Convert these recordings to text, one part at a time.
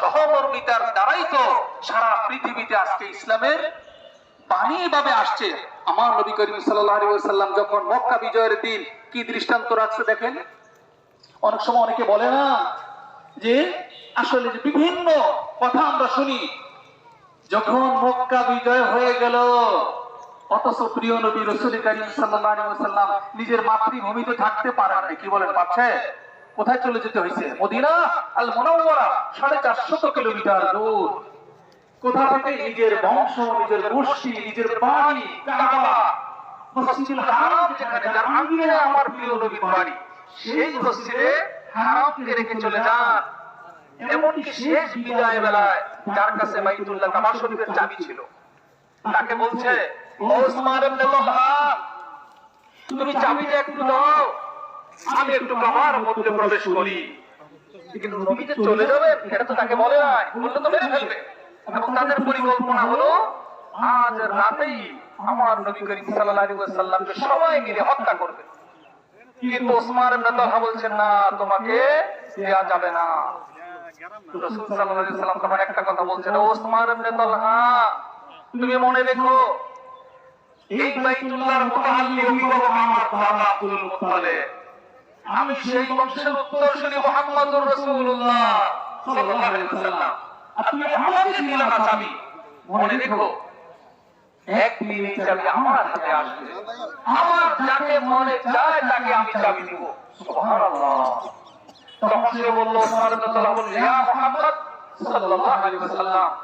সহমর্মিতার দ্বারাই তো সারা পৃথিবীতে আজকে ইসলামের বাণী ভাবে আসছে। আমার নবী করিম ওয়াসাল্লাম যখন মক্কা বিজয়ের দিন কি দৃষ্টান্ত রাখছে দেখেন? অনেক সময় অনেকে বলে না যে আসলে যে বিভিন্ন কথা আমরা শুনি, যখন মক্কা বিজয় হয়ে গেল, অথচ প্রিয় নবী রসুল করিম ওয়াসাল্লাম নিজের মাতৃভূমিতে থাকতে পারেন কি বলেন পাচ্ছে কোথায় চলে যেতে হয়েছে? মদিনা আল মুনাওয়ারা, সাড়ে চারশত কিলোমিটার দূর। কোথা থেকে? নিজের বংশ, নিজের গোষ্ঠী, নিজের বাড়ি, কাবা। মসজিদুল হারাম, যেখানে আমার প্রিয় বাড়ি, সেই মসজিদে হারামকে রেখে চলে যান। এমনকি শেষ বিদায় বেলায় যার কাছে বাইতুল্লাহ কাবা শরীফের চাবি ছিল, তাকে বলছে, ও উসমান ইবনে তুমি চাবিটা একটু দাও। আমি একটু কাবার মধ্যে প্রবেশ করি। কিন্তু নবী যে চলে তো তাকে বলে নাই, বললে তো মেরে ফেলবে। এবং তাদের পরিকল্পনা হলো, আজ রাতেই আমার নবী করিম সবাই মিলে হত্যা করবে। কিন্তু ওসমান বলছেন, না, তোমাকে যাবে না। একটা কথা বলছেন ওসমান ইবনে তুমি মনে রেখো, এই বাইতুল্লাহর অভিভাবক আমার আব্দুল আমি সেই বংশের উত্তরসূরি মুহাম্মদুর রাসূলুল্লাহ সাল্লাল্লাহু আলাইহি ওয়াসাল্লাম। আর তুমি আমাকে দিলে না চাবি মনে রেখো। এক এই চাবি আমার হাতে আসবে। আমার যাকে মনে চায় তাকে আমি চাবি দিব। সুবহানাল্লাহ। তখন সে বলল তালহা বলল ইয়া মুহাম্মদ সাল্লাল্লাহু আলাইহি ওয়াসাল্লাম।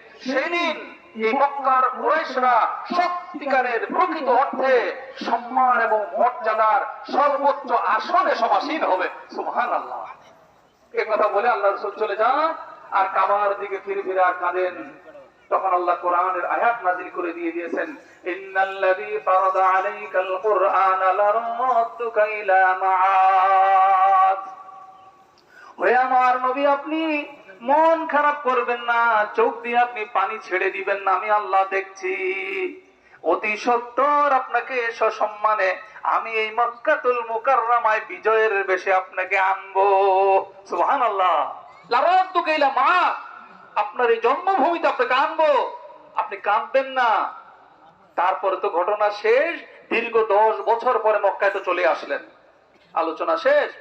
সেদিন এই মক্কার কুরাইশরা সত্যিকারের প্রকৃত অর্থে সম্মান এবং মর্যাদার সর্বোচ্চ আসনে সমাসীন হবে। সুবহানাল্লাহ। এ কথা বলে আল্লাহ রসুল চলে যান আর কাবার দিকে ফিরে ফিরে আর কাঁদেন। তখন আল্লাহ কোরআনের আয়াত নাজিল করে দিয়ে দিয়েছেন, ইন্নাল্লাযী ফারাদা আলাইকাল কুরআনা লারাদ্দুকা ইলা মাআদ। ওহে আমার নবী, আপনি মন খারাপ করবেন না, চোখ দিয়ে আপনি পানি ছেড়ে দিবেন না, আমি আল্লাহ দেখছি। অতি সত্তর আপনাকে সসম্মানে আমি এই মক্কাতুল মুকাররমায় বিজয়ের বেশে আপনাকে আনব। লারাদ্দুকা ইলা মা, আপনার এই জন্মভূমিতে আপনাকে আনব। আপনি কাঁদবেন না। তারপরে তো ঘটনা শেষ, দীর্ঘ দশ বছর পরে মক্কায় তো চলে আসলেন। আলোচনা শেষ।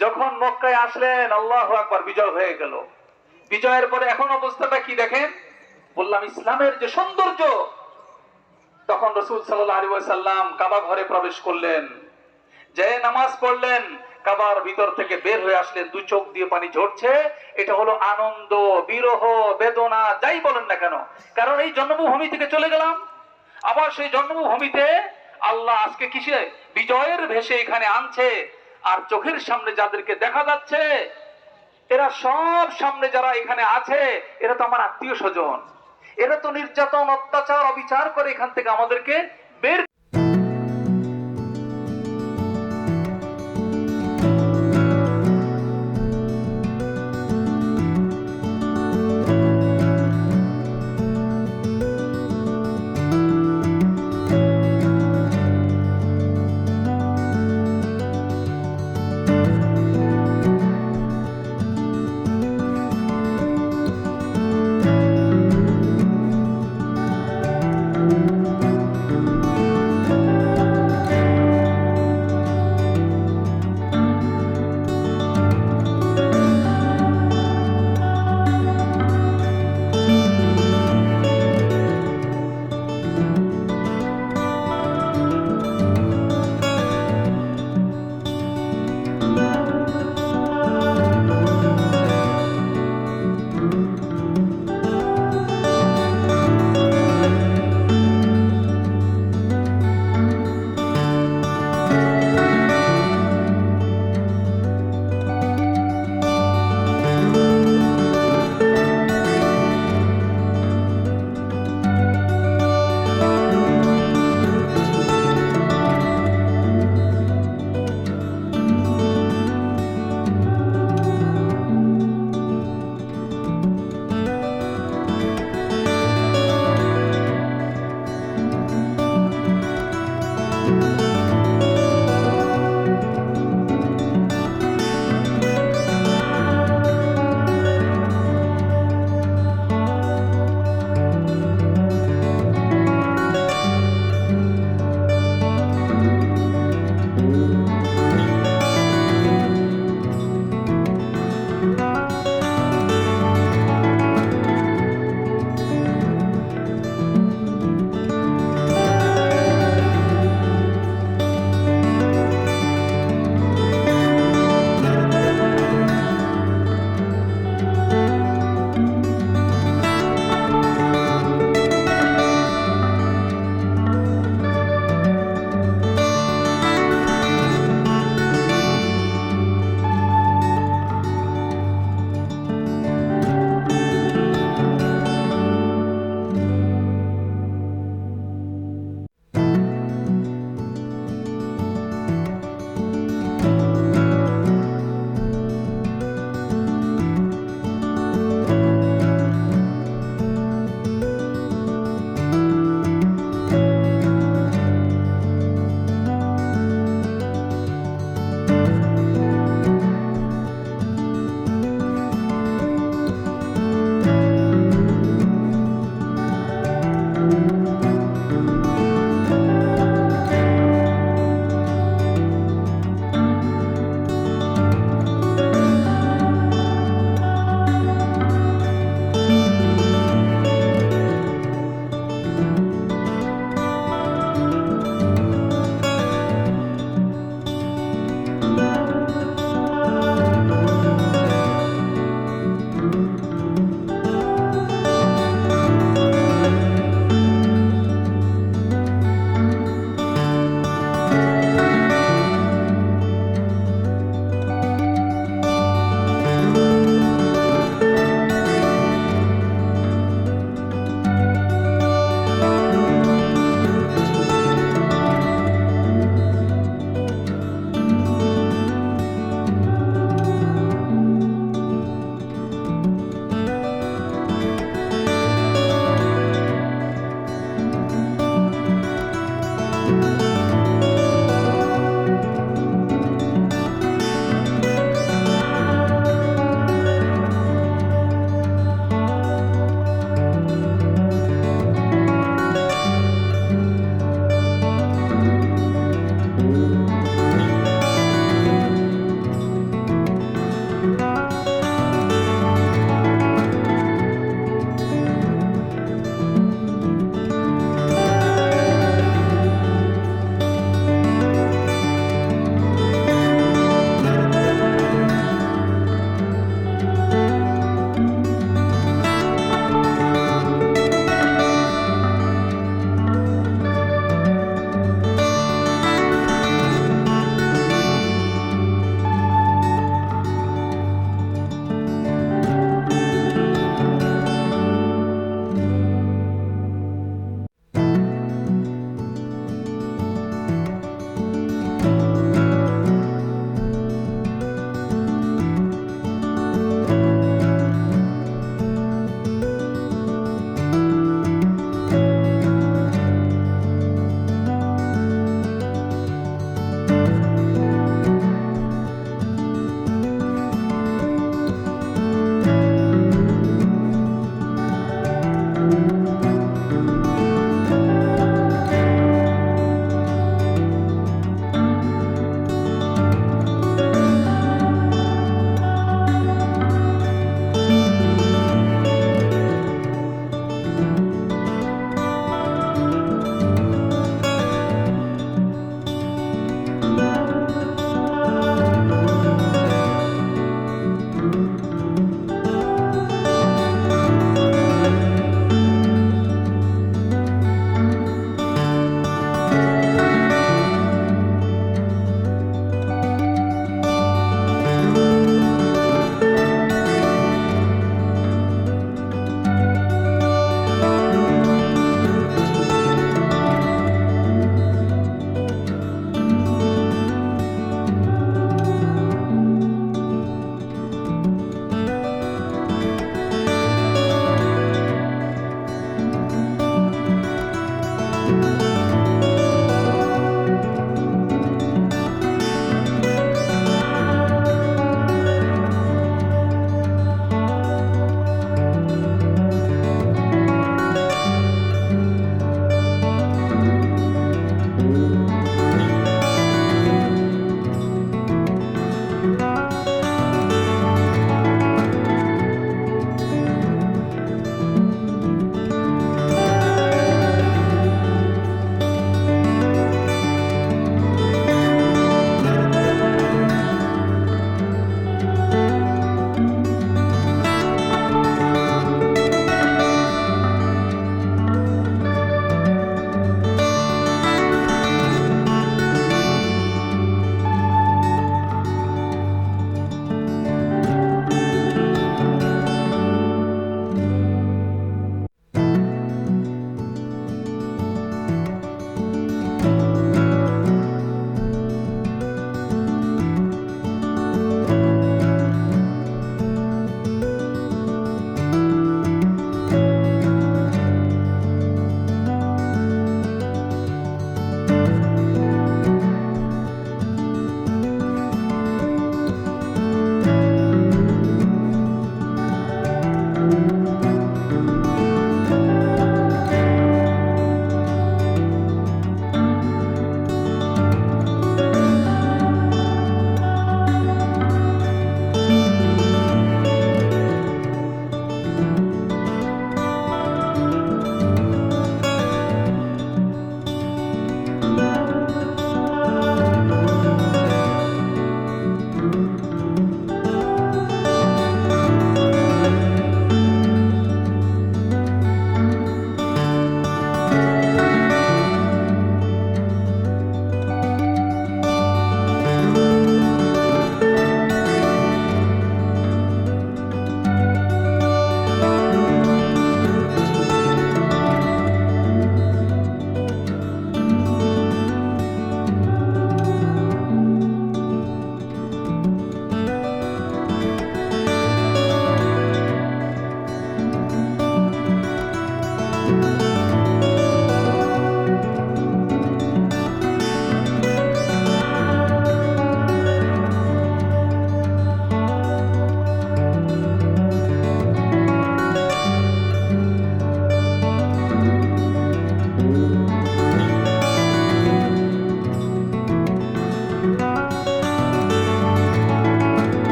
যখন মক্কায় আসলেন, আল্লাহ একবার বিজয় হয়ে গেল। বিজয়ের পরে এখন অবস্থাটা কি দেখেন? বললাম, ইসলামের যে সৌন্দর্য, তখন রসুল সাল্লাহ আলী সাল্লাম কাবা ঘরে প্রবেশ করলেন। যে নামাজ পড়লেন, কাবার ভিতর থেকে বের হয়ে আসলেন, দুই চোখ দিয়ে পানি ঝরছে। এটা হলো আনন্দ, বিরহ, বেদনা, যাই বলেন না কেন। কারণ এই জন্মভূমি থেকে চলে গেলাম। আবার সেই জন্মভূমিতে আল্লাহ আজকে কিসে? বিজয়ের ভেসে এখানে আনছে। আর চোখের সামনে যাদেরকে দেখা যাচ্ছে এরা সব সামনে যারা এখানে আছে, এরা তো আমার আত্মীয় স্বজন। এরা তো নির্যাতন, অত্যাচার, অবিচার করে এখান থেকে আমাদেরকে বের